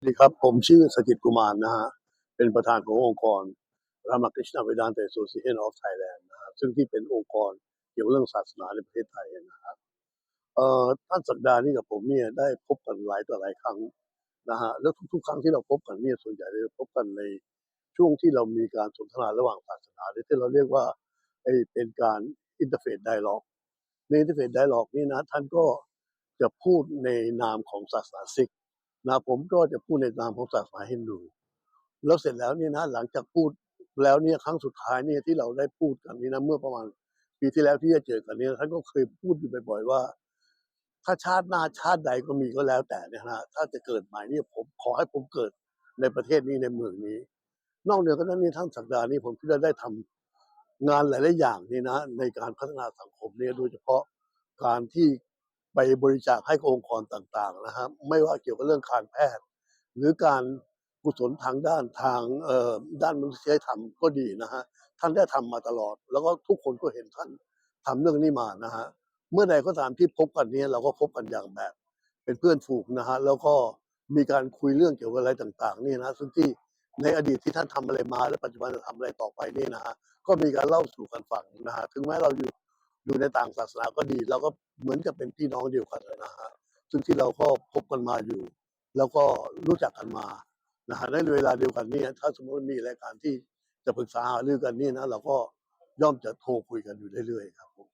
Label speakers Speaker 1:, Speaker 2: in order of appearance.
Speaker 1: สวัสดีครับ ผมชื่อสถิตกุมารนะฮะ เป็นประธานขององค์กร Ramakrishna Vedanta Association of Thailand นะฮะซึ่งที่เป็นองค์กรเกี่ยวกับเรื่องศาสนาในประเทศไทยนะครับเอ่อท่านสักดานี่กับผมเนี่ยได้พบกันหลายต่อหลายครั้งนะฮะแล้วทุกๆ ครั้งที่เราพบกันเนี่ยส่วนใหญ่เราจะพบกันในช่วงที่เรามีการสนทนาระหว่างศาสนาหรือที่เราเรียกว่าไอ้เป็นการอินเตอร์เฟซไดล็อกในอินเตอร์เฟซไดล็อกนี่นะท่านก็จะพูดในนามของศาสนาซิก นะผมก็จะพูดในนามของศาสนาฮินดู แล้วเสร็จแล้วเนี่ยนะหลังจากพูดแล้วเนี่ยครั้งสุดท้ายเนี่ยที่เราได้พูดกันนี่นะเมื่อประมาณปีที่แล้วที่จะเจอกันเนี่ยท่านก็เคยพูดอยู่บ่อยๆว่า ถ้าชาติหน้าชาติใดก็มีก็แล้วแต่นี่ยนะถ้าจะเกิดใหม่เนี่ยผมขอให้ผมเกิดในประเทศนี้ในเมืองนี้ นอกเหนือจากนั้นนี่ท่านสักดาห์นี่ผมคิดว่าได้ทำงานหลายๆอย่างนี่นะในการพัฒนาสังคมเนี่ยโดยเฉพาะการที่ ไปบริจาคให้องค์กรต่างๆนะฮะไม่ว่าเกี่ยวกับเรื่องการแพทย์ หรือการกุศลทางด้านทางเอ่อด้านมนุษยธรรมก็ดีนะฮะท่านได้ทำมาตลอด แล้วก็ทุกคนก็เห็นท่านทำเรื่องนี้มานะฮะเมื่อใดก็ตามที่พบกันนี้เราก็พบกันอย่างแบบ เป็นเพื่อนฝูงนะฮะแล้วก็มีการคุยเรื่องเกี่ยวกับอะไรต่าง ๆ นี่นะซึ่งที่ในอดีตที่ท่านทำอะไรมา และปัจจุบันจะทำอะไรต่อไปนี่นะฮะก็มีการเล่าสู่กันฟังนะฮะถึงแม้เราอยู่ อยู่ในต่างศาสนาก็ดี เราก็เหมือนกับเป็นพี่น้องเดียวกันนะฮะซึ่งที่เราก็พบกันมาอยู่ แล้วก็รู้จักกันมานะฮะในเวลาเดียวกันนี่ถ้าสมมติมีรายการที่จะปรึกษาหารือกันนี่นะเราก็ย่อมจะโทรคุยกันอยู่เรื่อยๆครับผม